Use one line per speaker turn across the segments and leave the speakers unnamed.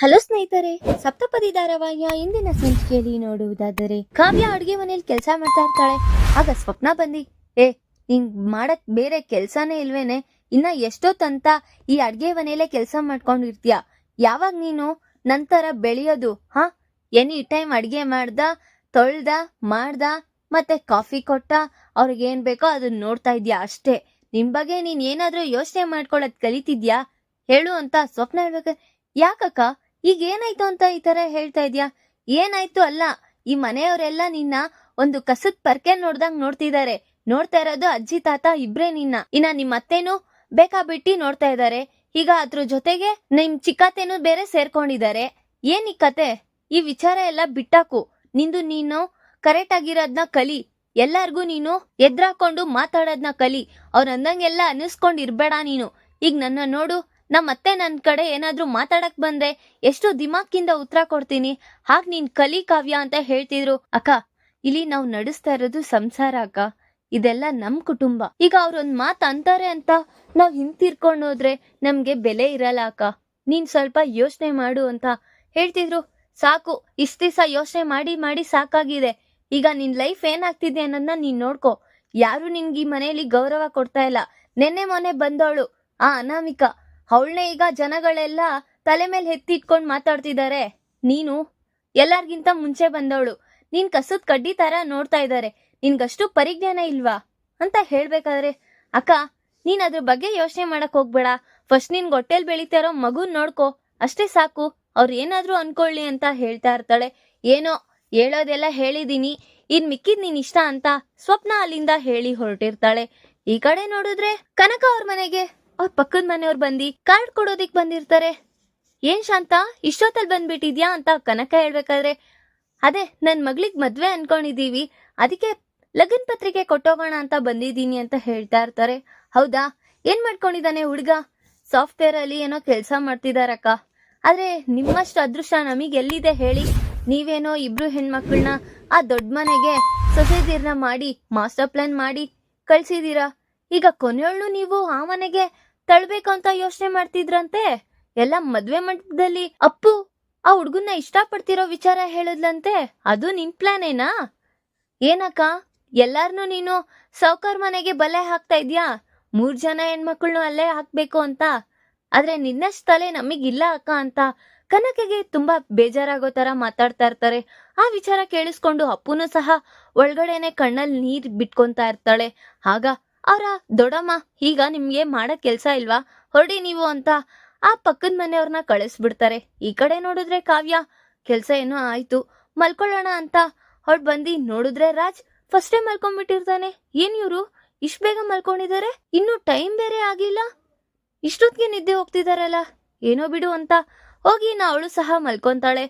Hello ಸ್ನೇಹಿತರೆ, ಸಪ್ತಪದಿ ಧಾರಾವಾಹಿಯ ಇಂದಿನ ಸಂಚಿಕೆಯಲ್ಲಿ ನೋಡುವುದಾದರೆ, ಕಾವ್ಯ ಅಡುಗೆ ಮನೇಲಿ ಕೆಲಸ ಮಾಡ್ತಾ ಇರ್ತಾಳೆ. ಆಗ ಸ್ವಪ್ನ ಬಂದಿ, ಏ ನಿಂಗ್ ಮಾಡಕ್ ಬೇರೆ ಕೆಲ್ಸಾನೇ ಇಲ್ವೇನೆ? ಇನ್ನ ಎಷ್ಟೊತ್ತಂತ ಈ ಅಡ್ಗೆ ಮನೆಯಲ್ಲೇ ಕೆಲಸ ಮಾಡ್ಕೊಂಡಿರ್ತೀಯ? ಯಾವಾಗ ನೀನು ನಂತರ ಬೆಳೆಯೋದು, ಹಾ? ಎನಿ ಟೈಮ್ ಅಡ್ಗೆ ಮಾಡ್ದ, ತೊಳ್ದ, ಮಾಡ್ದ, ಮತ್ತೆ ಕಾಫಿ ಕೊಟ್ಟ, ಅವ್ರಿಗೆ ಏನ್ ಬೇಕೋ ಅದನ್ನ ನೋಡ್ತಾ ಇದ್ಯಾ ಅಷ್ಟೇ. ನಿಮ್ ಬಗ್ಗೆ ನೀನ್ ಏನಾದ್ರೂ ಯೋಚನೆ ಮಾಡ್ಕೊಳ್ಳೋದ್ ಕಲಿತಿದ್ಯಾ? ಹೇಳು ಅಂತ ಸ್ವಪ್ನ ಹೇಳ್ಬೇಕು. ಯಾಕಕ್ಕ? ಈಗ ಏನಾಯ್ತು ಅಂತ ಈ ತರ ಹೇಳ್ತಾ ಇದ್ಯಾ? ಏನಾಯ್ತು ಅಲ್ಲ, ಈ ಮನೆಯವರೆಲ್ಲ ನಿನ್ನ ಒಂದು ಕಸದ್ ಪರ್ಕೆ ನೋಡ್ದಂಗ್ ನೋಡ್ತಿದ್ದಾರೆ ನೋಡ್ತಾ ಇರೋದು ಅಜ್ಜಿ, ತಾತ ಇಬ್ರೇ ನಿನ್ನ. ಇನ್ನ ನಿಮ್ ಅತ್ತೇನು ಬೇಕಾಬಿಟ್ಟಿ ನೋಡ್ತಾ ಇದ್ದಾರೆ ಈಗ ಅದ್ರ ಜೊತೆಗೆ ನಿಮ್ ಚಿಕ್ಕತ್ತೇನು ಬೇರೆ ಸೇರ್ಕೊಂಡಿದ್ದಾರೆ ಏನ್ ಈ ಕತೆ? ಈ ವಿಚಾರ ಎಲ್ಲ ಬಿಟ್ಟಾಕು. ನಿಂದು ನೀನು ಕರೆಕ್ಟ್ ಆಗಿರೋದ್ನ ಕಲಿ. ಎಲ್ಲಾರ್ಗೂ ನೀನು ಎದ್ರಾಕೊಂಡು ಮಾತಾಡೋದ್ನ ಕಲಿ. ಅವ್ರ ಅಂದಂಗೆಲ್ಲ ಅನ್ನಿಸ್ಕೊಂಡಿರ್ಬೇಡ ನೀನು. ಈಗ ನನ್ನ ನೋಡು ನಮ್ಮ ಅತ್ತೆ ನನ್ ಕಡೆ ಏನಾದರೂ ಮಾತಾಡಕ್ ಬಂದ್ರೆ ಎಷ್ಟು ದಿಮಾಕಿಂದ ಉತ್ತರ ಕೊಡ್ತೀನಿ. ಹಾಗ್ ನೀನ್ ಕಲಿ ಕಾವ್ಯ ಅಂತ ಹೇಳ್ತಿದ್ರು. ಅಕ್ಕ, ಇಲ್ಲಿ ನಾವು ನಡೆಸ್ತಾ ಇರೋದು ಸಂಸಾರ, ಅಕ್ಕ. ಇದೆಲ್ಲ ನಮ್ ಕುಟುಂಬ. ಈಗ ಅವ್ರೊಂದ್ ಮಾತ್ ಅಂತಾರೆ ಅಂತ ನಾವ್ ಹಿಂತಿರ್ಕೊಂಡ್ ಹೋದ್ರೆ ನಮ್ಗೆ ಬೆಲೆ ಇರಲ್ಲ, ಅಕ್ಕ. ನೀನ್ ಸ್ವಲ್ಪ ಯೋಚನೆ ಮಾಡು ಅಂತ ಹೇಳ್ತಿದ್ರು. ಸಾಕು, ಇಷ್ಟ ದಿವಸ ಯೋಚನೆ ಮಾಡಿ ಮಾಡಿ ಸಾಕಾಗಿದೆ. ಈಗ ನಿನ್ ಲೈಫ್ ಏನಾಗ್ತಿದೆ ಅನ್ನೋದನ್ನ ನೀನ್ ನೋಡ್ಕೊ. ಯಾರು ನಿನ್ಗೆ ಈ ಮನೆಯಲ್ಲಿ ಗೌರವ ಕೊಡ್ತಾ ಇಲ್ಲ. ನೆನ್ನೆ ಮೊನ್ನೆ ಬಂದವಳು ಆ ಅನಾಮಿಕ. ಅವಳನ್ನೇ ಈಗ ಜನಗಳೆಲ್ಲ ತಲೆ ಮೇಲೆ ಎತ್ತಿಟ್ಕೊಂಡು ಮಾತಾಡ್ತಿದ್ದಾರೆ ನೀನು ಎಲ್ಲಾರ್ಗಿಂತ ಮುಂಚೆ ಬಂದವಳು. ನೀನ್ ಕಸದ ಕಡ್ಡಿ ತರ ನೋಡ್ತಾ ಇದ್ದಾರೆ ನಿನ್ಗಷ್ಟು ಪರಿಜ್ಞಾನ ಇಲ್ವಾ? ಅಂತ ಹೇಳ್ಬೇಕಾದ್ರೆ, ಅಕ್ಕ, ನೀನ್ ಅದ್ರ ಬಗ್ಗೆ ಯೋಚನೆ ಮಾಡಕ್ ಹೋಗ್ಬೇಡ. ಫಸ್ಟ್ ನಿನ್ ಹೊಟ್ಟೆಲ್ ಬೆಳೀತಾ ಇರೋ ಮಗುನ್ ನೋಡ್ಕೋ. ಅಷ್ಟೇ ಸಾಕು. ಅವ್ರು ಏನಾದ್ರೂ ಅನ್ಕೊಳ್ಳಿ ಅಂತ ಹೇಳ್ತಾ ಇರ್ತಾಳೆ. ಏನೋ ಹೇಳೋದೆಲ್ಲ ಹೇಳಿದೀನಿ. ಇನ್ ಮಿಕ್ಕಿದ್ ನೀನ್ ಇಷ್ಟ ಅಂತ ಸ್ವಪ್ನ ಅಲ್ಲಿಂದ ಹೇಳಿ ಹೊರಟಿರ್ತಾಳೆ. ಈ ಕಡೆ ನೋಡಿದ್ರೆ ಕನಕ ಅವ್ರ ಮನೆಗೆ. ಅವ್ರ ಪಕ್ಕದ ಮನೆಯವ್ರು ಬಂದು ಕಾರ್ಡ್ ಕೊಡೋದಿಕ್ ಬಂದಿರ್ತಾರೆ. ಏನ್ ಶಾಂತ, ಇಷ್ಟೊತ್ತಲ್ಲಿ ಬಂದ್ಬಿಟ್ಟಿದ್ಯಾ ಅಂತ ಕನಕ ಹೇಳ್ಬೇಕಾದ್ರೆ, ಅದೇ, ನನ್ ಮಗ್ಳಿಗ್ ಮದ್ವೆ ಅನ್ಕೊಂಡಿದೀವಿ, ಅದಕ್ಕೆ ಲಗ್ನ ಪತ್ರಿಕೆ ಕೊಟ್ಟೋಗೋಣ ಅಂತ ಬಂದಿದ್ದೀನಿ ಅಂತ ಹೇಳ್ತಾ ಇರ್ತಾರೆ. ಹೌದಾ? ಏನ್ ಮಾಡ್ಕೊಂಡಿದ್ದಾನೆ ಹುಡ್ಗ? ಸಾಫ್ಟ್ವೇರ್ ಅಲ್ಲಿ ಏನೋ ಕೆಲಸ ಮಾಡ್ತಿದಾರಕ್ಕ. ಆದ್ರೆ ನಿಮ್ಮಷ್ಟು ಅದೃಷ್ಟ ನಮಗ್ ಎಲ್ಲಿದೆ ಹೇಳಿ? ನೀವೇನೋ ಇಬ್ರು ಹೆಣ್ಮಕ್ಳನ್ನ ಆ ದೊಡ್ಡ ಮನೆಗೆ ಸೊಸೈಟಿರ್ನ ಮಾಡಿ ಮಾಸ್ಟರ್ ಪ್ಲಾನ್ ಮಾಡಿ ಕಳ್ಸಿದೀರಾ? ಈಗ ಕೊನೆಯೊಳ್ಳು ನೀವು ಆ ಮನೆಗೆ ತಳ್ಬೇಕು ಅಂತ ಯೋಚನೆ ಮಾಡ್ತಿದ್ರಂತೆ? ಎಲ್ಲ ಮದ್ವೆ ಮಂಟಪದಲ್ಲಿ ಅಪ್ಪು, ಆ ಹುಡ್ಗನ್ನ ಇಷ್ಟಪಡ್ತಿರೋ ವಿಚಾರ ಹೇಳಿದ್ಲಂತೆ? ಅದು ನಿನ್ ಪ್ಲಾನ್ ಏನಾ ಏನಕ್ಕ, ಎಲ್ಲಾರ್ನು ನೀನು ಸೌಕರ್ ಮನೆಗೆ ಬಲೆ ಹಾಕ್ತಾ ಇದ್ಯಾ? ಮೂರ್ ಜನ ಹೆಣ್ಮಕ್ಳನ್ನು ಅಲ್ಲೇ ಹಾಕ್ಬೇಕು ಅಂತ. ಆದ್ರೆ ನಿನ್ನಷ್ಟು ತಲೆ ನಮಗಿಲ್ಲ ಅಕ್ಕ ಅಂತ. ಕನಕಗೆ ತುಂಬಾ ಬೇಜಾರಾಗೋ ತರ ಮಾತಾಡ್ತಾ ಇರ್ತಾರೆ. ಆ ವಿಚಾರ ಕೇಳಿಸ್ಕೊಂಡು ಅಪ್ಪುನು ಸಹ ಒಳಗಡೆನೆ ಕಣ್ಣಲ್ಲಿ ನೀರ್ ಬಿಟ್ಕೊಂತಾ ಇರ್ತಾಳೆ. ಆಗ ಅವ್ರ ದೊಡಮ್ಮ ಈಗ ನಿಮ್ಗೆ ಮಾಡಕ್ ಕೆಲಸ ಇಲ್ವಾ? ಹೊರಡಿ ನೀವು ಅಂತ. ಆ ಪಕ್ಕದ ಮನೆಯವ್ರನ್ನ ಕಳಿಸ್ಬಿಡ್ತಾರೆ. ಈ ಕಡೆ ನೋಡಿದ್ರೆ ಕಾವ್ಯ, ಕೆಲಸ ಏನೋ ಆಯ್ತು, ಮಲ್ಕೊಳ್ಳೋಣ ಅಂತ. ಹೊಡ್ ಬಂದಿ ನೋಡಿದ್ರೆ ರಾಜ್ ಫಸ್ಟೇ ಮಲ್ಕೊಂಡ್ಬಿಟ್ಟಿರ್ತಾನೆ. ಏನ್ ಇವ್ರು? ಇಷ್ಟು ಬೇಗ ಮಲ್ಕೊಂಡಿದ್ದಾರೆ ಇನ್ನು ಟೈಮ್ ಬೇರೆ ಆಗಿಲ್ಲ? ಇಷ್ಟೊತ್ತಿಗೆ ನಿದ್ದೆ ಹೋಗ್ತಿದಾರಲ್ಲ? ಏನೋ ಬಿಡು ಅಂತ. ಹೋಗಿ ನಾ ಅವಳು ಸಹ ಮಲ್ಕೊಂತಾಳೆ.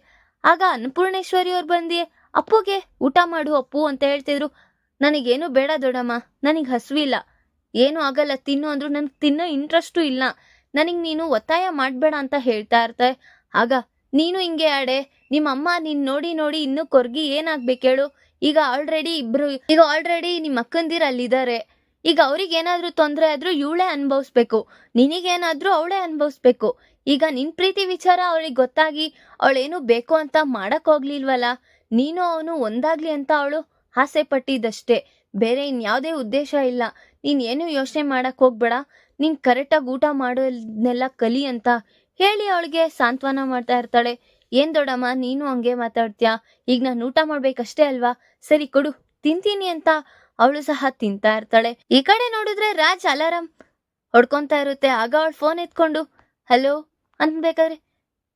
ಆಗ ಅನ್ನಪೂರ್ಣೇಶ್ವರಿ ಅವ್ರು ಬಂದಿ, ಅಪ್ಪುಗೆ ಊಟ ಮಾಡು ಅಪ್ಪು ಅಂತ ಹೇಳ್ತಿದ್ರು. ನನಗೇನು ಬೇಡ ದೊಡಮ್ಮ ನನಗೆ ಹಸುವಿಲ್ಲ. ಏನೂ ಆಗಲ್ಲ, ತಿನ್ನು ಅಂದ್ರು ನನಗೆ ತಿನ್ನೋ ಇಂಟ್ರೆಸ್ಟು ಇಲ್ಲ. ನನಗೆ ನೀನು ಒತ್ತಾಯ ಮಾಡಬೇಡ ಅಂತ ಹೇಳ್ತಾ ಇರ್ತಾಯ ಆಗ, ನೀನು ಹಿಂಗೆ ಆಡೆ. ನಿಮ್ಮ ಅಮ್ಮ ನೀನ್ ನೋಡಿ ನೋಡಿ ಇನ್ನೂ ಕೊರ್ಗಿ ಹೇಳು. ಈಗ ಆಲ್ರೆಡಿ ಇಬ್ರು, ಈಗ ಆಲ್ರೆಡಿ ನಿಮ್ಮ ಅಕ್ಕಂದಿರು ಅಲ್ಲಿದ್ದಾರೆ ಈಗ ಅವ್ರಿಗೆ ಏನಾದ್ರೂ ತೊಂದರೆ ಆದ್ರೂ ಇವಳೇ ಅನುಭವಿಸ್ಬೇಕು. ನಿನಗೇನಾದರೂ ಅವಳೇ ಅನುಭವಿಸ್ಬೇಕು. ಈಗ ನಿನ್ ಪ್ರೀತಿ ವಿಚಾರ ಅವಳಿಗೆ ಗೊತ್ತಾಗಿ ಅವಳೇನು ಬೇಕು ಅಂತ ಮಾಡಕ್ ಹೋಗ್ಲಿಲ್ವಲ್ಲ? ನೀನು ಅವನು ಒಂದಾಗ್ಲಿ ಅಂತ ಅವಳು ಆಸೆ ಪಟ್ಟಿದ್ದಷ್ಟೇ. ಬೇರೆ ಇನ್ಯಾವುದೇ ಉದ್ದೇಶ ಇಲ್ಲ. ನೀನ್ ಏನು ಯೋಚನೆ ಮಾಡಕ್ ಹೋಗ್ಬೇಡ. ನೀನ್ ಕರೆಕ್ಟಾಗಿ ಊಟ ಮಾಡೋದ್ನೆಲ್ಲ ಕಲಿ ಅಂತ ಹೇಳಿ ಅವಳಿಗೆ ಸಾಂತ್ವನ ಮಾಡ್ತಾ ಇರ್ತಾಳೆ. ಏನ್ ದೊಡ್ಡಮ್ಮ, ನೀನು ಹಂಗೆ ಮಾತಾಡ್ತೀಯಾ? ಈಗ ನಾನು ಊಟ ಮಾಡ್ಬೇಕಷ್ಟೇ ಅಲ್ವಾ? ಸರಿ ಕೊಡು, ತಿಂತೀನಿ ಅಂತ ಅವಳು ಸಹ ತಿಂತಾ ಇರ್ತಾಳೆ. ಈ ಕಡೆ ನೋಡಿದ್ರೆ ರಾಜ್ ಅಲಾರಾಮ್ ಹೊಡ್ಕೊಂತಾ ಇರುತ್ತೆ. ಆಗ ಅವಳು ಫೋನ್ ಎತ್ಕೊಂಡು, ಹಲೋ? ಅನ್ಬೇಕಾದ್ರೆ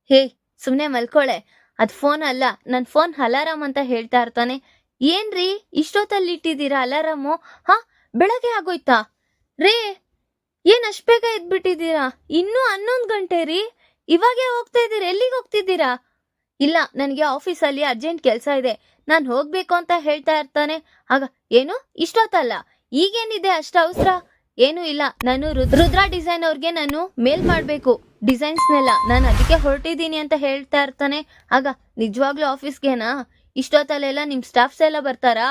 ಹೇ, ಸುಮ್ನೆ ಮಲ್ಕೊಳೆ. ಅದ್ ಫೋನ್ ಅಲ್ಲ. ನನ್ ಫೋನ್ ಅಲಾರಾಮ್ ಅಂತ ಹೇಳ್ತಾ ಇರ್ತಾನೆ. ಏನ್ರಿ? ಇಷ್ಟೊತ್ತಲ್ಲಿ ಇಟ್ಟಿದ್ದೀರಾ ಅಲಾರಾಮು? ಹಾ, ಬೆಳಗ್ಗೆ ಆಗೋಯ್ತಾ? ರೇ, ಏನ್ ಅಷ್ಟ್ ಬೇಗ ಎದ್ಬಿಟ್ಟಿದ್ದೀರಾ? ಇನ್ನೂ ಹನ್ನೊಂದು ಗಂಟೆ ರೀ? ಇವಾಗೆ ಹೋಗ್ತಾ ಇದ್ದೀರಾ? ಎಲ್ಲಿಗೆ ಹೋಗ್ತಿದ್ದೀರಾ? ಇಲ್ಲ, ನನಗೆ ಆಫೀಸಲ್ಲಿ ಅರ್ಜೆಂಟ್ ಕೆಲಸ ಇದೆ. ನಾನು ಹೋಗ್ಬೇಕು ಅಂತ ಹೇಳ್ತಾ ಇರ್ತಾನೆ. ಆಗ, ಏನು? ಇಷ್ಟೊತ್ತಲ್ಲ. ಈಗೇನಿದೆ ಅಷ್ಟ ಅವಸರ? ಏನು ಇಲ್ಲ. ನಾನು ರುದ್ರ ಡಿಸೈನ್ ಅವ್ರಿಗೆ ನಾನು ಮೇಲ್ ಮಾಡ್ಬೇಕು. ಡಿಸೈನ್ಸ್ನೆಲ್ಲ ನಾನು ಅದಕ್ಕೆ ಹೊರಟಿದ್ದೀನಿ ಅಂತ ಹೇಳ್ತಾ ಇರ್ತಾನೆ. ಆಗ, ನಿಜವಾಗ್ಲೂ ಆಫೀಸ್ಗೆನಾ? ಇಷ್ಟೊತ್ತಲ್ಲೆಲ್ಲ ನಿಮ್ ಸ್ಟಾಫ್ಸ್ ಎಲ್ಲ ಬರ್ತಾರಾ?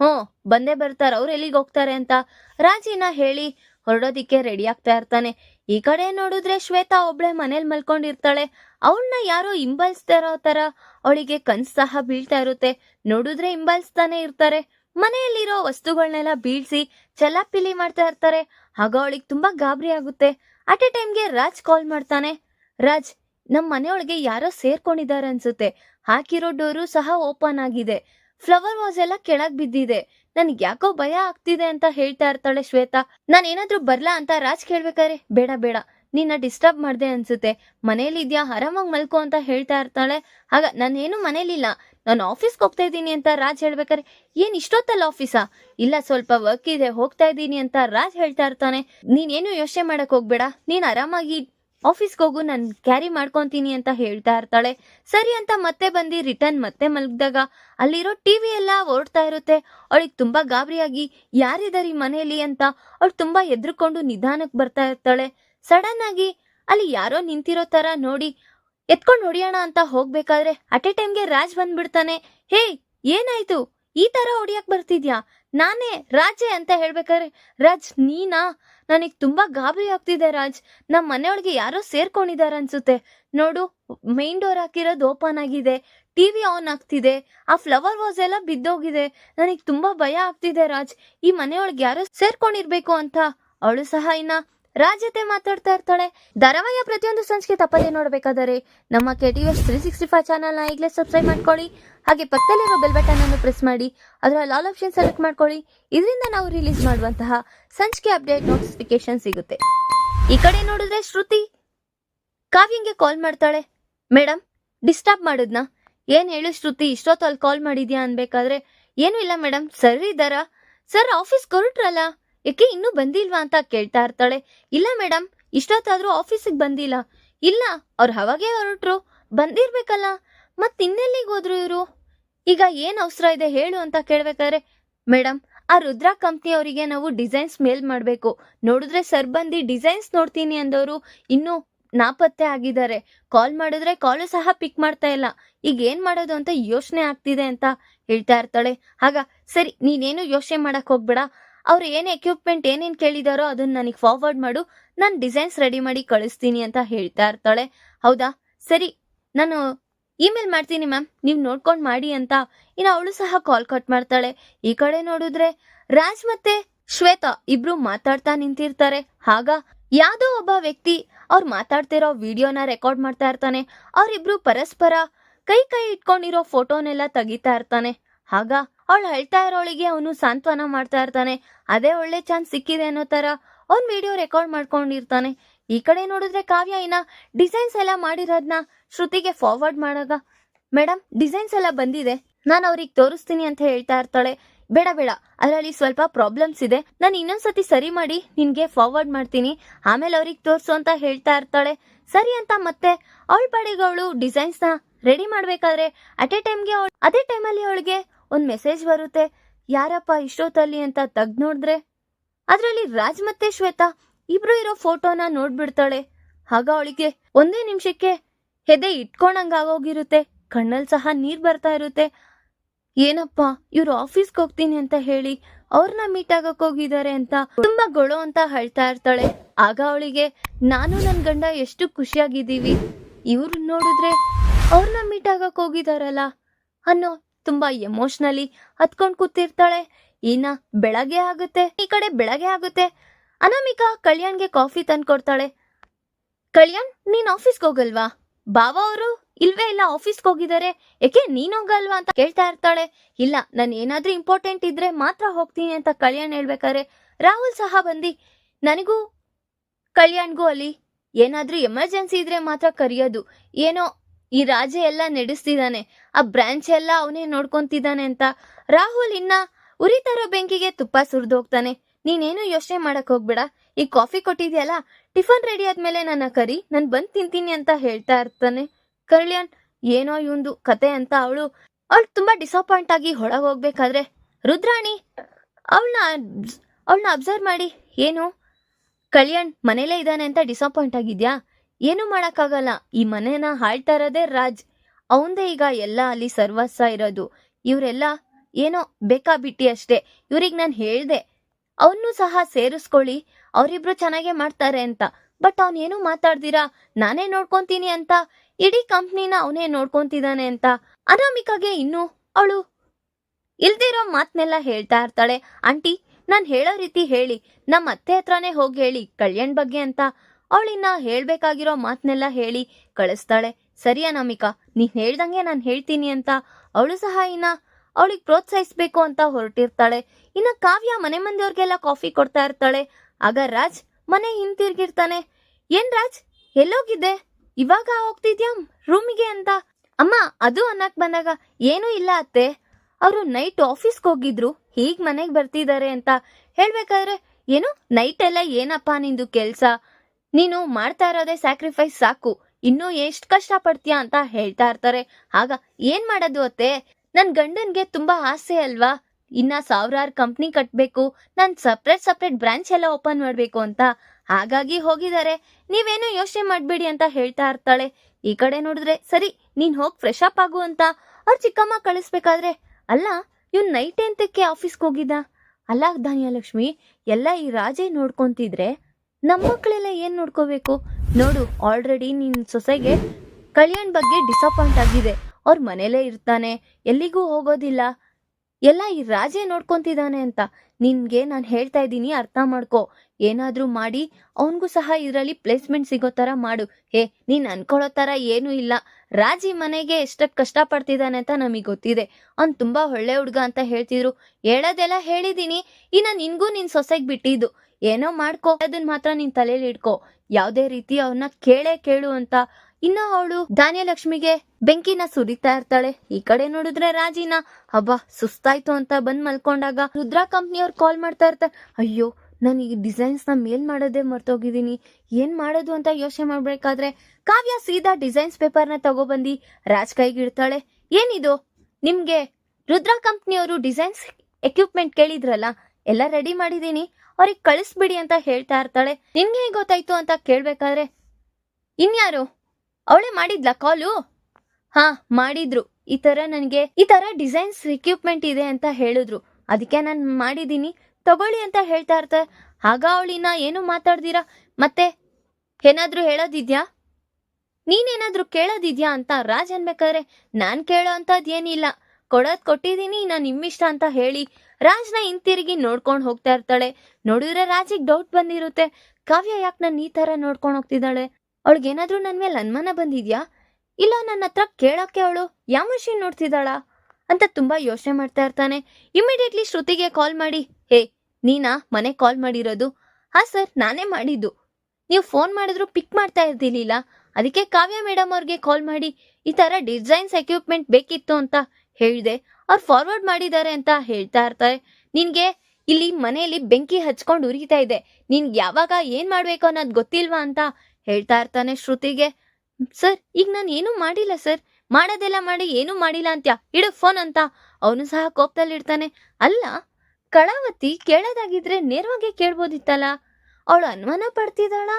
ಹ್ಞೂ, ಬಂದೇ ಬರ್ತಾರ, ಅವ್ರು ಎಲ್ಲಿಗೆ ಹೋಗ್ತಾರೆ ಅಂತ. ರಾಜಿನ ಹೇಳಿ, ಹೊರಡೋದಿಕ್ಕೆ ರೆಡಿ ಆಗ್ತಾ ಇರ್ತಾನೆ. ಈ ಕಡೆ ನೋಡಿದ್ರೆ ಶ್ವೇತಾ ಒಬ್ಳೆ ಮನೇಲಿ ಮಲ್ಕೊಂಡಿರ್ತಾಳೆ. ಅವಳನ್ನ ಯಾರೋ ಹಿಂಬಾಲಿಸ್ತಾ ಇರೋ ತರ ಅವಳಿಗೆ ಕನ್ಸ್ ಸಹ ಬೀಳ್ತಾ ಇರುತ್ತೆ. ನೋಡಿದ್ರೆ ಹಿಂಬಾಲಿಸ್ತಾನೆ ಇರ್ತಾರೆ. ಮನೆಯಲ್ಲಿರೋ ವಸ್ತುಗಳನ್ನೆಲ್ಲ ಬೀಳ್ಸಿ ಚಲಾಪಿಲಿ ಮಾಡ್ತಾ ಇರ್ತಾರೆ. ಆಗ ಅವಳಿಗೆ ತುಂಬಾ ಗಾಬರಿ ಆಗುತ್ತೆ. ಅಟ್ ಎ ಟೈಮ್ಗೆ ರಾಜ್ ಕಾಲ್ ಮಾಡ್ತಾನೆ. ರಾಜ್ ನಮ್ ಮನೆಯೊಳಗೆ ಯಾರೋ ಸೇರ್ಕೊಂಡಿದ್ದಾರೆ ಅನ್ಸುತ್ತೆ. ಹಾಕಿರೋ ಡೋರು ಸಹ ಓಪನ್ ಆಗಿದೆ. ಫ್ಲವರ್ ವಾಸ್ ಎಲ್ಲ ಕೆಳಗ್ ಬಿದ್ದಿದೆ. ನನ್ಗೆ ಯಾಕೋ ಭಯ ಆಗ್ತಿದೆ ಅಂತ ಹೇಳ್ತಾ ಇರ್ತಾಳೆ ಶ್ವೇತಾ. ನಾನು ಏನಾದ್ರೂ ಬರ್ಲಾ ಅಂತ ರಾಜ್ ಕೇಳ್ಬೇಕಾರೆ ಬೇಡ ಬೇಡ. ನಿನ್ನ ಡಿಸ್ಟರ್ಬ್ ಮಾಡ್ದೆ ಅನ್ಸುತ್ತೆ. ಮನೇಲಿ ಇದ್ಯಾ? ಆರಾಮಾಗಿ ಮಲ್ಕೋ ಅಂತ ಹೇಳ್ತಾ ಇರ್ತಾಳೆ. ಆಗ ನಾನೇನು ಮನೇಲಿಲ್ಲ. ನಾನು ಆಫೀಸ್ಗೆ ಹೋಗ್ತಾ ಇದ್ದೀನಿ ಅಂತ ರಾಜ್ ಹೇಳ್ಬೇಕಾರೆ ಏನ್ ಇಷ್ಟೊತ್ತಲ್ಲ ಆಫೀಸಾ? ಇಲ್ಲ, ಸ್ವಲ್ಪ ವರ್ಕ್ ಇದೆ, ಹೋಗ್ತಾ ಇದ್ದೀನಿ ಅಂತ ರಾಜ್ ಹೇಳ್ತಾ ಇರ್ತಾನೆ. ನೀನೇನು ಯೋಚನೆ ಮಾಡಕ್ ಹೋಗ್ಬೇಡ. ನೀನ್ ಆರಾಮಾಗಿ ಆಫೀಸ್ಗೆ ಹೋಗು ನಾನು ಕ್ಯಾರಿ ಮಾಡ್ಕೊಂತೀನಿ ಅಂತ ಹೇಳ್ತಾ ಇರ್ತಾಳೆ. ಸರಿ ಅಂತ ಮತ್ತೆ ಬಂದು ರಿಟರ್ನ್ ಮತ್ತೆ ಮಲಗಿದಾಗ ಅಲ್ಲಿರೋ ಟಿವಿ ಎಲ್ಲ ಓಡ್ತಾ ಇರುತ್ತೆ. ಅವಳಿಗೆ ತುಂಬಾ ಗಾಬರಿಯಾಗಿ ಯಾರಿದಾರೆ ಈ ಮನೆಯಲ್ಲಿ? ಅಂತ ಅವಳು ತುಂಬಾ ಎದ್ರುಕೊಂಡು ನಿಧಾನಕ್ಕೆ ಬರ್ತಾ ಇರ್ತಾಳೆ. ಸಡನ್ ಆಗಿ ಅಲ್ಲಿ ಯಾರೋ ನಿಂತಿರೋ ತರ ನೋಡಿ, ಎತ್ಕೊಂಡು ಹೊಡಿಯೋಣ ಅಂತ ಹೋಗ್ಬೇಕಾದ್ರೆ ಅಟ್ ಎ ಟೈಮ್ಗೆ ರಾಜ್ ಬಂದ್ಬಿಡ್ತಾನೆ. ಹೇ, ಏನಾಯ್ತು? ಈ ತರ ಹೊಡಿಯಕ್ ಬರ್ತಿದ್ಯಾ? ನಾನೇ ರಾಜೇ ಅಂತ ಹೇಳ್ಬೇಕಾದ್ರೆ, ರಾಜ್ ನೀನಾ? ನನಗ್ ತುಂಬಾ ಗಾಬರಿ ಆಗ್ತಿದೆ ರಾಜ್. ನಮ್ ಮನೆಯೊಳಗೆ ಯಾರೋ ಸೇರ್ಕೊಂಡಿದಾರ ಅನ್ಸುತ್ತೆ. ನೋಡು ಮೈನ್ ಡೋರ್ ಹಾಕಿರೋದು ಓಪನ್ ಆಗಿದೆ. ಟಿವಿ ಆನ್ ಆಗ್ತಿದೆ. ಆ ಫ್ಲವರ್ ವಾಸ್ ಎಲ್ಲ ಬಿದ್ದೋಗಿದೆ. ನನಗ್ ತುಂಬಾ ಭಯ ಆಗ್ತಿದೆ ರಾಜ್. ಈ ಮನೆಯೊಳಗೆ ಯಾರೋ ಸೇರ್ಕೊಂಡಿರ್ಬೇಕು ಅಂತ. ಅವಳು ಸಹ ಇನ್ನ ರಾಜ್ ಮಾತಾಡ್ತಾ ಇರ್ತಾಳೆ. ಧಾರಾವಾಹಿಯ ಪ್ರತಿಯೊಂದು ಸಂಚಿಕೆ ತಪ್ಪದೇ ನೋಡಬೇಕಾದರೆ, ನಮ್ಮ K T S three sixty five ಚಾನಲ್ನ ಈಗಲೇ ಸಬ್ಸ್ಕ್ರೈಬ್ ಮಾಡ್ಕೊಳ್ಳಿ. ಹಾಗೆ ಪಕ್ಕದಲ್ಲಿರೋ ಬೆಲ್ ಬಟನ್ ಅನ್ನು ಪ್ರೆಸ್ ಮಾಡಿ ಅದರ ಲಾಲ್ ಆಪ್ಷನ್ ಸೆಲೆಕ್ಟ್ ಮಾಡ್ಕೊಳ್ಳಿ. ಇದರಿಂದ ನಾವು ರಿಲೀಸ್ ಮಾಡುವಂತಹ ಸಂಚಿಕೆ ಅಪ್ಡೇಟ್ ನೋಟಿಫಿಕೇಶನ್ ಸಿಗುತ್ತೆ. ಈ ಕಡೆ ನೋಡಿದ್ರೆ ಶ್ರುತಿ, ಕಾವ್ಯಂಗೆ ಕಾಲ್ ಮಾಡ್ತಾಳೆ. ಮೇಡಮ್ ಡಿಸ್ಟರ್ಬ್ ಮಾಡಿದ್ನಾ? ಏನ್ ಹೇಳು ಶ್ರುತಿ, ಇಷ್ಟೊತ್ತು ಅಲ್ಲಿ ಕಾಲ್ ಮಾಡಿದ್ಯಾ? ಅನ್ಬೇಕಾದ್ರೆ, ಏನು ಇಲ್ಲ ಮೇಡಮ್ ಸರ್ ಇದ್ದಾರಾ? ಸರ್ ಆಫೀಸ್ ಹೊರಟ್ರಲ್ಲ ಯಾಕೆ ಇನ್ನೂ ಬಂದಿಲ್ವಾ ಅಂತ ಕೇಳ್ತಾ ಇರ್ತಾಳೆ. ಇಲ್ಲ ಮೇಡಮ್ ಇಷ್ಟೊತ್ತಾದ್ರೂ ಆಫೀಸಿಗೆ ಬಂದಿಲ್ಲ. ಇಲ್ಲ, ಅವ್ರು ಅವಾಗೇ ಹೊರಟ್ರು. ಬಂದಿರ್ಬೇಕಲ್ಲ. ಮತ್ತೆ ಇನ್ನೆಲ್ಲಿಗೆ ಹೋದ್ರು ಇವರು? ಈಗ ಏನ್ ಅವಸರ ಇದೆ ಹೇಳು ಅಂತ ಕೇಳ್ಬೇಕಾದ್ರೆ ಮೇಡಮ್ ಆ ರುದ್ರಾ ಕಂಪ್ನಿ ಅವರಿಗೆ ನಾವು ಡಿಸೈನ್ಸ್ ಮೇಲ್ ಮಾಡಬೇಕು. ನೋಡಿದ್ರೆ ಸರ್ ಬಂದು ಡಿಸೈನ್ಸ್ ನೋಡ್ತೀನಿ ಅಂದವರು ಇನ್ನೂ ನಾಪತ್ತೆ ಆಗಿದ್ದಾರೆ. ಕಾಲ್ ಮಾಡಿದ್ರೆ ಕಾಲು ಸಹ ಪಿಕ್ ಮಾಡ್ತಾ ಇಲ್ಲ. ಈಗ ಏನ್ ಮಾಡೋದು ಅಂತ ಯೋಚನೆ ಆಗ್ತಿದೆ ಅಂತ ಹೇಳ್ತಾ ಇರ್ತಾಳೆ. ಆಗ, ಸರಿ, ನೀನೇನು ಯೋಚನೆ ಮಾಡಕ್ ಹೋಗ್ಬೇಡ. ಅವ್ರು ಏನು ಎಕ್ವಿಪ್ಮೆಂಟ್ ಏನೇನು ಕೇಳಿದಾರೋ ಅದನ್ನ ನನಗೆ ಫಾರ್ವರ್ಡ್ ಮಾಡು. ನಾನು ಡಿಸೈನ್ಸ್ ರೆಡಿ ಮಾಡಿ ಕಳಿಸ್ತೀನಿ ಅಂತ ಹೇಳ್ತಾ ಇರ್ತಾಳೆ. ಹೌದಾ? ಸರಿ, ನಾನು ಇಮೇಲ್ ಮಾಡ್ತೀನಿ ಮ್ಯಾಮ್. ನೀವು ನೋಡ್ಕೊಂಡು ಮಾಡಿ ಅಂತ. ಇನ್ನು ಅವಳು ಸಹ ಕಾಲ್ ಕಟ್ ಮಾಡ್ತಾಳೆ. ಈ ಕಡೆ ನೋಡಿದ್ರೆ ರಾಜ್ ಮತ್ತೆ ಶ್ವೇತಾ ಇಬ್ರು ಮಾತಾಡ್ತಾ ನಿಂತಿರ್ತಾರೆ. ಆಗ ಯಾವುದೋ ಒಬ್ಬ ವ್ಯಕ್ತಿ ಅವ್ರು ಮಾತಾಡ್ತಿರೋ ವಿಡಿಯೋನ ರೆಕಾರ್ಡ್ ಮಾಡ್ತಾ ಇರ್ತಾನೆ. ಅವರಿಬ್ರು ಪರಸ್ಪರ ಕೈ ಕೈ ಇಟ್ಕೊಂಡಿರೋ ಫೋಟೋನೆಲ್ಲ ತೆಗಿತಾ ಇರ್ತಾನೆ. ಆಗ ಅವಳು ಹೇಳ್ತಾ ಇರೋಳಿಗೆ ಅವನು ಸಾಂತ್ವನ ಮಾಡ್ತಾ ಇರ್ತಾನೆ. ಅದೇ ಒಳ್ಳೆ ಚಾನ್ಸ್ ಸಿಕ್ಕಿದೆ ಅನ್ನೋ ತರ ಅವ್ನ್ ವಿಡಿಯೋ ರೆಕಾರ್ಡ್ ಮಾಡ್ಕೊಂಡಿರ್ತಾನೆ. ಈ ಕಡೆ ನೋಡಿದ್ರೆ ಕಾವ್ಯ ಏನ ಡಿಸೈನ್ಸ್ ಎಲ್ಲ ಮಾಡಿರೋದ್ನ ಶ್ರುತಿಗೆ ಫಾರ್ವರ್ಡ್ ಮಾಡಾಗ ಮೇಡಮ್ ಡಿಸೈನ್ಸ್ ಎಲ್ಲ ಬಂದಿದೆ. ನಾನು ಅವ್ರಿಗೆ ತೋರಿಸ್ತೀನಿ ಅಂತ ಹೇಳ್ತಾ ಇರ್ತಾಳೆ. ಬೇಡ ಬೇಡ. ಅದರಲ್ಲಿ ಸ್ವಲ್ಪ ಪ್ರಾಬ್ಲಮ್ಸ್ ಇದೆ. ನಾನು ಇನ್ನೊಂದ್ಸತಿ ಸರಿ ಮಾಡಿ ನಿನ್ಗೆ ಫಾರ್ವರ್ಡ್ ಮಾಡ್ತೀನಿ. ಆಮೇಲೆ ಅವ್ರಿಗೆ ತೋರಿಸು ಅಂತ ಹೇಳ್ತಾ ಇರ್ತಾಳೆ. ಸರಿ ಅಂತ ಮತ್ತೆ ಅವಳ ಪಾಡಿಗೆ ಅವಳು ಡಿಸೈನ್ಸ್ ರೆಡಿ ಮಾಡ್ಬೇಕಾದ್ರೆ ಅಟ್ ಎ ಟೈಮ್ಗೆ ಅವಳು, ಅದೇ ಟೈಮಲ್ಲಿ ಅವಳಿಗೆ ಒಂದ್ ಮೆಸೇಜ್ ಬರುತ್ತೆ. ಯಾರಪ್ಪ ಇಷ್ಟೊತ್ತಲ್ಲಿ ಅಂತ ತೆಗ್ದು ನೋಡಿದ್ರೆ? ಅದರಲ್ಲಿ ರಾಜ್ ಮತ್ತೆ ಶ್ವೇತಾ ಇಬ್ರು ಇರೋ ಫೋಟೋನ ನೋಡ್ಬಿಡ್ತಾಳೆ. ಆಗ ಅವಳಿಗೆ ಒಂದೇ ನಿಮಿಷಕ್ಕೆ ಹೆದೆ ಇಟ್ಕೊಂಡಂಗ ಆಗೋಗಿರುತ್ತೆ ಕಣ್ಣಲ್ಲಿ ಸಹ ನೀರ್ ಬರ್ತಾ ಇರುತ್ತೆ. ಏನಪ್ಪ, ಇವ್ರು ಆಫೀಸ್ಗೆ ಹೋಗ್ತೀನಿ ಅಂತ ಹೇಳಿ ಅವ್ರನ್ನ ಮೀಟ್ ಆಗಕ್ ಹೋಗಿದ್ದಾರೆ ಅಂತ ತುಂಬಾ ಗೊಳೋ ಅಂತ ಹೇಳ್ತಾ ಇರ್ತಾಳೆ. ಆಗ ಅವಳಿಗೆ, ನಾನು ನನ್ ಗಂಡ ಎಷ್ಟು ಖುಷಿಯಾಗಿದ್ದೀವಿ. ಇವ್ರು ನೋಡಿದ್ರೆ ಅವ್ರನ್ನ ಮೀಟ್ ಆಗಕ್ ಹೋಗಿದಾರಲ್ಲ ಅನ್ನೋ ತುಂಬಾ ಎಮೋಷನಲಿ ಹತ್ಕೊಂಡ್ ಕೂತಿರ್ತಾಳೆ. ಇನ್ನ ಬೆಳಗ್ಗೆ ಆಗುತ್ತೆ. ಈ ಕಡೆ ಬೆಳಗ್ಗೆ ಆಗುತ್ತೆ. ಅನಾಮಿಕಾ ಕಲ್ಯಾಣ್ಗೆ ಕಾಫಿ ತಂದ್ಕೊಡ್ತಾಳೆ. ಕಲ್ಯಾಣ್, ನೀನ್ ಆಫೀಸ್ಗೆ ಹೋಗಲ್ವಾ? ಬಾವ ಅವರು ಇಲ್ವೇ ಇಲ್ಲ ಆಫೀಸ್ಗೆ ಹೋಗಿದ್ದಾರೆ. ಯಾಕೆ ನೀನ್ ಹೋಗಲ್ವಾ ಅಂತ ಕೇಳ್ತಾ ಇರ್ತಾಳೆ. ಇಲ್ಲ, ನಾನು ಏನಾದ್ರೂ ಇಂಪಾರ್ಟೆಂಟ್ ಇದ್ರೆ ಮಾತ್ರ ಹೋಗ್ತೀನಿ ಅಂತ ಕಲ್ಯಾಣ್ ಹೇಳ್ಬೇಕಾದ್ರೆ ರಾಹುಲ್ ಸಹ ಬಂದು. ನನಗೂ, ಕಲ್ಯಾಣ್ಗೂ ಅಲ್ಲಿ ಏನಾದ್ರೂ ಎಮರ್ಜೆನ್ಸಿ ಇದ್ರೆ ಮಾತ್ರ ಕರೆಯೋದು. ಏನೋ ಈ ರಾಜ ಎಲ್ಲ ನಡೆಸ್ತಿದ್ದಾನೆ ಆ ಬ್ರಾಂಚ್ ಎಲ್ಲ ಅವನೇ ನೋಡ್ಕೊಂತಿದ್ದಾನೆ ಅಂತ. ರಾಹುಲ್ ಇನ್ನ ಉರಿತಾರೋ ಬೆಂಕಿಗೆ ತುಪ್ಪ ಸುರಿದು ಹೋಗ್ತಾನೆ ನೀನೇನು ಯೋಚನೆ ಮಾಡಕ್ ಹೋಗ್ಬೇಡ. ಈ ಕಾಫಿ ಕೊಟ್ಟಿದ್ಯಲ್ಲ? ಟಿಫನ್ ರೆಡಿ ಆದ್ಮೇಲೆ ನನ್ನ ಕರಿ, ನಾನು ಬಂದ್ ತಿಂತೀನಿ ಅಂತ ಹೇಳ್ತಾ ಇರ್ತಾನೆ. ಕಲ್ಯಾಣ್ ಏನೋ ಇವಂದು ಕತೆ ಅಂತ ಅವಳು ಅವಳು ತುಂಬಾ ಡಿಸಪಾಯಿಂಟ್ ಆಗಿ ಹೊರಗೆ ಹೋಗ್ಬೇಕಾದ್ರೆ. ರುದ್ರಾಣಿ ಅವಳನ್ನ ಅವಳನ್ನ ಅಬ್ಸರ್ವ್ ಮಾಡಿ, ಏನು? ಕಲ್ಯಾಣ್ ಮನೇಲೇ ಇದ್ದಾನೆ ಅಂತ ಡಿಸಪಾಯಿಂಟ್ ಆಗಿದ್ಯಾ? ಏನು ಮಾಡೋಕ್ಕಾಗಲ್ಲ. ಈ ಮನೇನ ಹಾಳ್ತಾ ಇರೋದೇ ರಾಜ್. ಅವಂದೇ ಈಗ ಎಲ್ಲ ಅಲ್ಲಿ ಸರ್ವಸ್ವ ಇರೋದು. ಇವರೆಲ್ಲ, ಏನೋ ಬೇಕಾ ಬಿಟ್ಟಿ ಅಷ್ಟೇ. ಇವ್ರಿಗೆ ನಾನು ಹೇಳ್ದೆ ಅವನ್ನೂ ಸಹ ಸೇರಿಸ್ಕೊಳ್ಳಿ. ಅವರಿಬ್ರು ಚೆನ್ನಾಗೆ ಮಾಡ್ತಾರೆ ಅಂತ. ಬಟ್ ಅವನೇನು ಮಾತಾಡ್ದಿರಾ? ನಾನೇ ನೋಡ್ಕೊಂತೀನಿ ಅಂತ? ಇಡೀ ಕಂಪ್ನಿನ ಅವನೇ ನೋಡ್ಕೊಂತಿದ್ದಾನೆ ಅಂತ? ಅನಾಮಿಕಾಗೆ ಇನ್ನು ಅವಳು ಇಲ್ದಿರೋ ಮಾತನ್ನೆಲ್ಲ ಹೇಳ್ತಾ ಇರ್ತಾಳೆ. ಆಂಟಿ, ನಾನು ಹೇಳೋ ರೀತಿ ಹೇಳಿ. ನಮ್ಮ ಅತ್ತೆ ಹತ್ರನೇ ಹೋಗಿ ಹೇಳಿ. ಕಲ್ಯಾಣ್ ಬಗ್ಗೆ ಅಂತ? ಅವಳಿನ್ನ ಹೇಳ್ಬೇಕಾಗಿರೋ ಮಾತನ್ನೆಲ್ಲ ಹೇಳಿ ಕಳಿಸ್ತಾಳೆ. ಸರಿ ಅನಾಮಿಕಾ, ನೀನ್ ಹೇಳ್ದಂಗೆ ನಾನು ಹೇಳ್ತೀನಿ ಅಂತ. ಅವಳು ಸಹ ಇನ್ನ ಅವಳಿಗೆ ಪ್ರೋತ್ಸಾಹಿಸ್ಬೇಕು ಅಂತ ಹೊರಟಿರ್ತಾಳೆ. ಇನ್ನ ಕಾವ್ಯ ಮನೆ ಮಂದಿಯವ್ರಿಗೆಲ್ಲ ಕಾಫಿ ಕೊಡ್ತಾ ಇರ್ತಾಳೆ. ಆಗ ರಾಜ್ ಮನೆ ಹಿಂತಿರ್ಗಿರ್ತಾನೆ. ಏನ್ ರಾಜ್, ಎಲ್ಲೋಗಿದ್ದೆ? ಇವಾಗ ಹೋಗ್ತಿದ್ಯಾ ರೂಮಿಗೆ ಅಂತ? ಅಮ್ಮ, ಅದು ಅನ್ನಕ್ ಬಂದಾಗ ಏನೂ ಇಲ್ಲ ಅತ್ತೆ. ಅವರು ನೈಟ್ ಆಫೀಸ್ಗೆ ಹೋಗಿದ್ರು, ಹೀಗ್ ಮನೆಗೆ ಬರ್ತಿದ್ದಾರೆ ಅಂತ. ಹೇಳ್ಬೇಕಾದ್ರೆ, ಏನು ನೈಟ್ ಎಲ್ಲ ಏನಪ್ಪ ನಿಂದು ಕೆಲ್ಸ? ನೀನು ಮಾಡ್ತಾ ಇರೋದೇ ಸ್ಯಾಕ್ರಿಫೈಸ್ ಸಾಕು. ಇನ್ನೂ ಎಷ್ಟು ಕಷ್ಟ ಪಡ್ತೀಯಾ ಅಂತ ಹೇಳ್ತಾ ಇರ್ತಾರೆ. ಆಗ ಏನ್ ಮಾಡೋದು ಅತ್ತೆ? ನನ್ ಗಂಡನ್ಗೆ ತುಂಬಾ ಆಸೆ ಅಲ್ವಾ? ಇನ್ನ ಸಾವಿರಾರು ಕಂಪ್ನಿ ಕಟ್ಬೇಕು, ನಾನ್ ಸಪ್ರೇಟ್ ಸಪ್ರೇಟ್ ಬ್ರಾಂಚ್ ಎಲ್ಲ ಓಪನ್ ಮಾಡ್ಬೇಕು ಅಂತ. ಹಾಗಾಗಿ ಹೋಗಿದ್ದಾರೆ ನೀವೇನು ಯೋಚನೆ ಮಾಡ್ಬೇಡಿ ಅಂತ ಹೇಳ್ತಾ ಇರ್ತಾಳೆ. ಈ ಕಡೆ ನೋಡಿದ್ರೆ, ಸರಿ, ನೀನ್ ಹೋಗ್ ಫ್ರೆಶ್ ಅಪ್ ಆಗು ಅಂತ. ಅವ್ರ ಚಿಕ್ಕಮ್ಮ ಕಳಿಸ್ಬೇಕಾದ್ರೆ. ಅಲ್ಲ, ಇವ್ನ್ ನೈಟ್ ಎಂತಕ್ಕೆ ಆಫೀಸ್ಗೆ ಹೋಗಿದ್ದ? ಅಲ್ಲ, ಧಾನ್ಯಲಕ್ಷ್ಮಿ, ಎಲ್ಲ ಈ ರಾಜೇ ನೋಡ್ಕೊಂತಿದ್ರೆ ನಮ್ಮ ಮಕ್ಕಳೆಲ್ಲ ಏನ್ ನೋಡ್ಕೋಬೇಕು? ನೋಡು ಆಲ್ರೆಡಿ ನಿನ್ ಸೊಸೆಗೆ ಕಲ್ಯಾಣ್ ಬಗ್ಗೆ ಡಿಸಪಾಯಿಂಟ್ ಆಗಿದೆ. ಅವ್ರ ಮನೇಲೇ ಇರ್ತಾನೆ, ಎಲ್ಲಿಗೂ ಹೋಗೋದಿಲ್ಲ. ಎಲ್ಲ ಈ ರಾಜೇ ನೋಡ್ಕೊಂತಿದ್ದಾನೆ ಅಂತ. ನಿನ್ಗೆ ನಾನು ಹೇಳ್ತಾ ಇದ್ದೀನಿ, ಅರ್ಥ ಮಾಡ್ಕೋ. ಏನಾದ್ರೂ ಮಾಡಿ, ಅವನಿಗೂ ಸಹ ಇದರಲ್ಲಿ ಪ್ಲೇಸ್ಮೆಂಟ್ ಸಿಗೋ ಥರ ಮಾಡು. ಹೇ, ನೀನ್ ಅನ್ಕೊಳ್ಳೋ ಥರ ಏನೂ ಇಲ್ಲ. ರಾಜಿ ಮನೆಗೆ ಎಷ್ಟಕ್ಕೆ ಕಷ್ಟ ಪಡ್ತಿದ್ದಾನೆ ಅಂತ ನಮಗೆ ಗೊತ್ತಿದೆ. ಅವ್ನು ತುಂಬಾ ಒಳ್ಳೆ ಹುಡುಗ ಅಂತ ಹೇಳ್ತಿದ್ರು. ಹೇಳೋದೆಲ್ಲ ಹೇಳಿದ್ದೀನಿ ಇನ್ನ ನಿನ್ಗೂ ನಿನ್ ಸೊಸೆಗೆ ಬಿಟ್ಟಿದ್ದು. ಏನೋ ಮಾಡ್ಕೋ. ಅದನ್ನ ಮಾತ್ರ ನಿನ್ ತಲೆಯಲ್ಲಿ ಇಟ್ಕೋ. ಯಾವುದೇ ರೀತಿ ಅವನ್ನ ಕೇಳೇ ಕೇಳು ಅಂತ. ಇನ್ನ ಅವಳು ಧಾನ್ಯಲಕ್ಷ್ಮಿಗೆ ಬೆಂಕಿನ ಸುರಿತಾ ಇರ್ತಾಳೆ. ಈ ಕಡೆ ನೋಡಿದ್ರೆ ರಾಜಿನ ಹಬ್ಬ ಸುಸ್ತಾಯ್ತು ಅಂತ ಬಂದ್ ಮಲ್ಕೊಂಡಾಗ ರುದ್ರಾ ಕಂಪ್ನಿಯವ್ರು ಕಾಲ್ ಮಾಡ್ತಾ ಇರ್ತಾರೆ. ಅಯ್ಯೋ, ನಾನು ಈ ಡಿಸೈನ್ಸ್ನ ಮೇಲ್ ಮಾಡೋದೇ ಮರ್ತೋಗಿದ್ದೀನಿ. ಏನ್ ಮಾಡೋದು ಅಂತ ಯೋಚನೆ ಮಾಡ್ಬೇಕಾದ್ರೆ ಕಾವ್ಯ ಸೀದಾ ಡಿಸೈನ್ಸ್ ಪೇಪರ್ನ ತಗೊಬಂದಿ ರಾಜ್ ಕೈಗೆ ಇಡ್ತಾಳೆ. ಏನಿದು? ನಿಮ್ಗೆ ರುದ್ರಾ ಕಂಪ್ನಿಯವರು ಡಿಸೈನ್ಸ್ ಎಕ್ವಿಪ್ಮೆಂಟ್ ಕೇಳಿದ್ರಲ್ಲ, ಎಲ್ಲ ರೆಡಿ ಮಾಡಿದೀನಿ. ಅವ್ರಿಗೆ ಕಳಿಸ್ಬಿಡಿ ಅಂತ ಹೇಳ್ತಾ ಇರ್ತಾಳೆ. ನಿನ್ಗೆ ಗೊತ್ತಾಯ್ತು ಅಂತ ಕೇಳ್ಬೇಕಾದ್ರೆ, ಇನ್ಯಾರು? ಅವಳೇ ಮಾಡಿದ್ಲಾ ಕಾಲು? ಹಾ, ಮಾಡಿದ್ರು. ಈ ತರ ನನಗೆ, ಈ ತರ ಡಿಸೈನ್ಸ್ ಎಕ್ವಿಪ್ಮೆಂಟ್ ಇದೆ ಅಂತ ಹೇಳಿದ್ರು. ಅದಕ್ಕೆ ನಾನು ಮಾಡಿದ್ದೀನಿ ತಗೊಳ್ಳಿ ಅಂತ ಹೇಳ್ತಾ ಇರ್ತ. ಆಗ ಅವಳಿನ ಏನು ಮಾತಾಡ್ದಿರಾ? ಮತ್ತೆ ಏನಾದ್ರೂ ಹೇಳೋದಿದ್ಯಾ? ನೀನೇನಾದ್ರೂ ಕೇಳೋದಿದ್ಯಾ ಅಂತ ರಾಜ್ ಅನ್ಬೇಕಾದ್ರೆ ನಾನು ಕೇಳೋ ಅಂತದ್ ಏನಿಲ್ಲ. ಕೊಡೋದ್ ಕೊಟ್ಟಿದ್ದೀನಿ ನಾನು ನಿಮ್ಮಿಷ್ಟ ಅಂತ ಹೇಳಿ. ರಾಜ್ನ ಹಿಂತಿರುಗಿ ನೋಡ್ಕೊಂಡು ಹೋಗ್ತಾ ಇರ್ತಾಳೆ. ನೋಡಿದ್ರೆ ರಾಜಿಗೆ ಡೌಟ್ ಬಂದಿರುತ್ತೆ. ಕಾವ್ಯ ಯಾಕೆ ನಾನು ಈ ತರ ನೋಡ್ಕೊಂಡು ಹೋಗ್ತಿದ್ದಾಳೆ? ಅವಳಿಗೇನಾದ್ರೂ ನನ್ ಮೇಲೆ ಅನುಮಾನ ಬಂದಿದ್ಯಾ? ಇಲ್ಲ ನನ್ನ ಹತ್ರ ಕೇಳೋಕ್ಕೆ ಅವಳು ಯಾವ ಮಷೀನ್ ನೋಡ್ತಿದ್ದಾಳ? ಅಂತ ತುಂಬಾ ಯೋಚನೆ ಮಾಡ್ತಾ ಇರ್ತಾನೆ. ಇಮಿಡಿಯೇಟ್ಲಿ ಶ್ರುತಿಗೆ ಕಾಲ್ ಮಾಡಿ, ಹೇ, ನೀನಾ? ಮನೆ ಕಾಲ್ ಮಾಡಿರೋದು? ಹಾ ಸರ್, ನಾನೇ ಮಾಡಿದ್ದು. ನೀವು ಫೋನ್ ಮಾಡಿದ್ರು ಪಿಕ್ ಮಾಡ್ತಾ ಇರ್ತಿರ್ಲಿಲ್ಲ. ಅದಕ್ಕೆ ಕಾವ್ಯ ಮೇಡಮ್ ಅವ್ರಿಗೆ ಕಾಲ್ ಮಾಡಿ, ಈ ತರ ಡಿಸೈನ್ಸ್ ಎಕ್ವಿಪ್ಮೆಂಟ್ ಬೇಕಿತ್ತು ಅಂತ ಹೇಳಿದೆ. ಅವ್ರು ಫಾರ್ವರ್ಡ್ ಮಾಡಿದ್ದಾರೆ ಅಂತ ಹೇಳ್ತಾ ಇರ್ತಾರೆ. ನಿನ್ಗೆ ಇಲ್ಲಿ ಮನೆಯಲ್ಲಿ ಬೆಂಕಿ ಹಚ್ಕೊಂಡು ಉರಿತಾ ಇದೆ. ನಿನ್ಗೆ ಯಾವಾಗ ಏನ್ ಮಾಡ್ಬೇಕು ಅನ್ನೋದು ಗೊತ್ತಿಲ್ವಾ ಅಂತ ಹೇಳ್ತಾ ಇರ್ತಾನೆ ಶ್ರುತಿಗೆ, ಸರ್, ಈಗ ನಾನು ಏನೂ ಮಾಡಿಲ್ಲ, ಸರ್. ಮಾಡೋದೆಲ್ಲ ಮಾಡಿ, ಏನೂ ಮಾಡಿಲ್ಲ ಅಂತ್ಯ? ಇಡು ಫೋನ್ ಅಂತ. ಅವನು ಸಹ ಕೋಪದಲ್ಲಿ ಇಡ್ತಾನೆ ಅಲ್ಲ, ಕಳಾವತಿ ಕೇಳೋದಾಗಿದ್ರೆ ನೇರವಾಗಿ ಕೇಳ್ಬೋದಿತ್ತಲ್ಲ? ಅವಳು ಅನುಮಾನ ಪಡ್ತಿದ್ದಾಳ?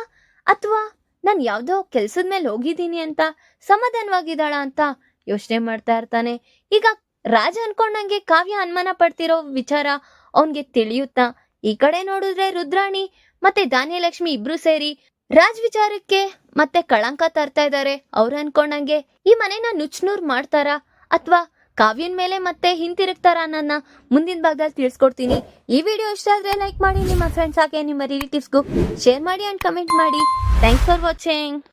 ಅಥವಾ ನಾನು ಯಾವ್ದೋ ಕೆಲ್ಸದ ಮೇಲೆ ಹೋಗಿದ್ದೀನಿ ಅಂತ, ಸಮಾಧಾನವಾಗಿದ್ದಾಳ ಅಂತ ಯೋಚನೆ ಮಾಡ್ತಾ ಇರ್ತಾನೆ. ಈಗ ರಾಜ ಅನ್ಕೊಂಡಂಗೆ ಕಾವ್ಯ ಅನುಮಾನ ಪಡ್ತಿರೋ ವಿಚಾರ ಅವನ್ಗೆ ತಿಳಿಯುತ್ತಾ? ಈ ಕಡೆ ನೋಡಿದ್ರೆ ರುದ್ರಾಣಿ ಮತ್ತೆ ಧಾನ್ಯಲಕ್ಷ್ಮಿ ಇಬ್ರು ಸೇರಿ ರಾಜ್ ವಿಚಾರಕ್ಕೆ ಮತ್ತೆ ಕಳಂಕ ತರ್ತಾ ಇದ್ದಾರೆ. ಅವ್ರು ಅನ್ಕೊಂಡಂಗೆ, ಈ ಮನೆನ ನುಚ್ನೂರ್ ಮಾಡ್ತಾರಾ? ಅಥವಾ ಕಾವ್ಯನ್ ಮೇಲೆ ಮತ್ತೆ ಹಿಂತಿರುಗ್ತಾರ ನನ್ನ ಮುಂದಿನ ಭಾಗದಲ್ಲಿ ತಿಳಿಸ್ಕೊಡ್ತೀನಿ. ಈ ವಿಡಿಯೋ ಇಷ್ಟ ಆದ್ರೆ ಲೈಕ್ ಮಾಡಿ, ನಿಮ್ಮ ಫ್ರೆಂಡ್ಸ್ ಹಾಗೆ ನಿಮ್ಮ ರಿಲೇಟಿವ್ಸ್ಗೂ ಶೇರ್ ಮಾಡಿ ಅಂಡ್ ಕಮೆಂಟ್ ಮಾಡಿ. Thanks for watching